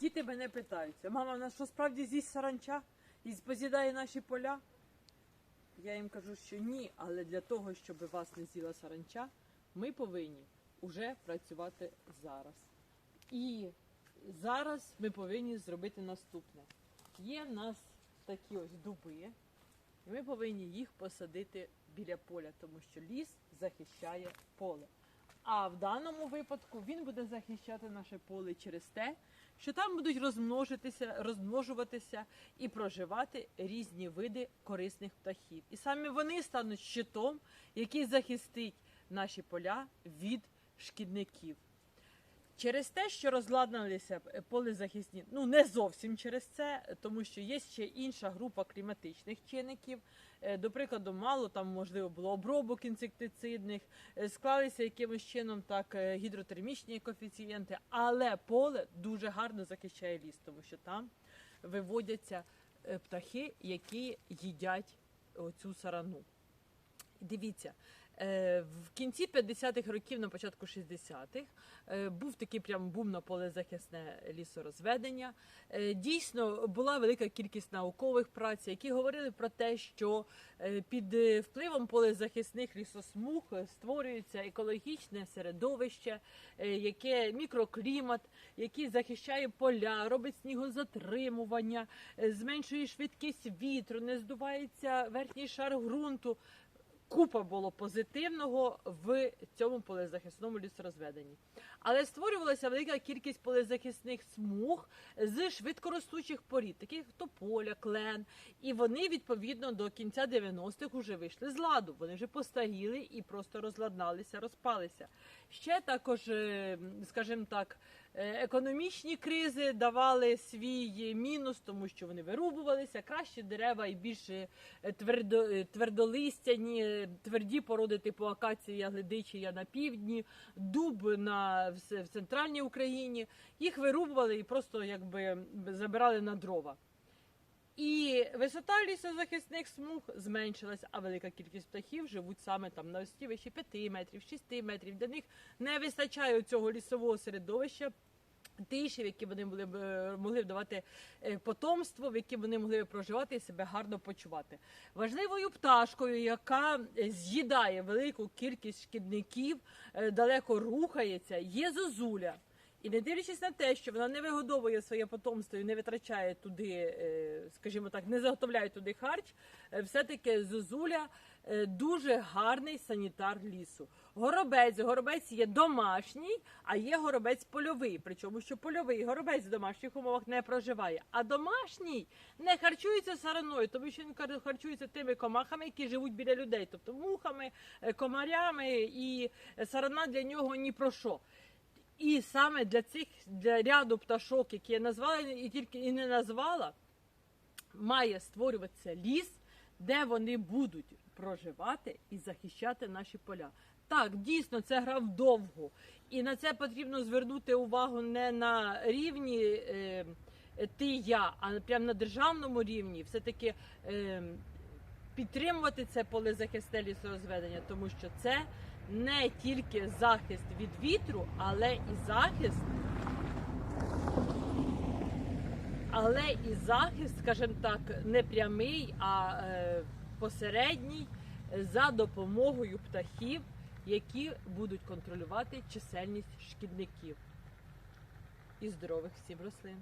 Діти мене питаються, мама, нас що справді з'їсть саранча і поз'їдає наші поля? Я їм кажу, що ні, але для того, щоб вас не з'їла саранча, ми повинні вже працювати зараз. І зараз ми повинні зробити наступне. Є в нас такі ось дуби, і ми повинні їх посадити біля поля, тому що ліс захищає поле. А в даному випадку він буде захищати наше поле через те, що там будуть розмножитися, розмножуватися і проживати різні види корисних птахів. І саме вони стануть щитом, який захистить наші поля від шкідників. Через те, що розладналися е, полезахисні, ну не зовсім через це, тому що є ще інша група кліматичних чинників. Е, До прикладу, мало там можливо було обробок інсектицидних, е, склалися якимось чином так гідротермічні коефіцієнти, але поле дуже гарно захищає ліс, тому що там виводяться птахи, які їдять оцю сарану. Дивіться, в кінці 50-х років, на початку 60-х, е, був такий прям бум на полезахисне лісорозведення. Е, Дійсно, була велика кількість наукових праць, які говорили про те, що е, під е, впливом полезахисних лісосмуг е, створюється екологічне середовище, е, яке мікроклімат, який захищає поля, робить снігозатримування, е, зменшує швидкість вітру, не здувається верхній шар ґрунту купа було позитивного в цьому полезахисному лісорозведенні. Але створювалася велика кількість полезахисних смуг з швидкоростучих порід, таких як тополя, клен. І вони відповідно до кінця 90-х вже вийшли з ладу. Вони вже постаріли і просто розладналися, розпалися. Ще також, е, скажімо так, економічні кризи давали свій мінус, тому що вони вирубувалися. Кращі дерева і більше е, твердо, е, твердолистяні, е, тверді породи типу акація, гледичія на півдні, дуб на в в центральній Україні. Їх вирубували і просто якби забирали на дрова. І висота лісозахисних смуг зменшилась, а велика кількість птахів живуть саме там на висоті вище 5 метрів, 6 метрів. Для них не вистачає цього лісового середовища. Тиші, в які вони були б могли б давати е, потомство, в які вони могли б проживати і себе гарно почувати. Важливою пташкою, яка е, з'їдає велику кількість шкідників, е, далеко рухається, є зозуля. І не дивлячись на те, що вона не вигодовує своє потомство і не витрачає туди, е, скажімо так, не заготовляє туди харч, е, все-таки зозуля е, дуже гарний санітар лісу. Горобець, горобець є домашній, а є горобець польовий. Причому що польовий горобець в домашніх умовах не проживає, а домашній не харчується сараною, тому що він харчується тими комахами, які живуть біля людей, тобто мухами, комарями, і сарана для нього ні про що. І саме для цих для ряду пташок, які я назвала і тільки і не назвала, має створюватися ліс, де вони будуть проживати і захищати наші поля. Так, дійсно, це гра вдовго. І на це потрібно звернути увагу не на рівні е, ти я, а прямо на державному рівні. Все-таки е, підтримувати це полезахисне лісорозведення, тому що це не тільки захист від вітру, але і захист, але і захист, скажімо так, не прямий, а е, посередній за допомогою птахів, які будуть контролювати чисельність шкідників і здорових всім рослин.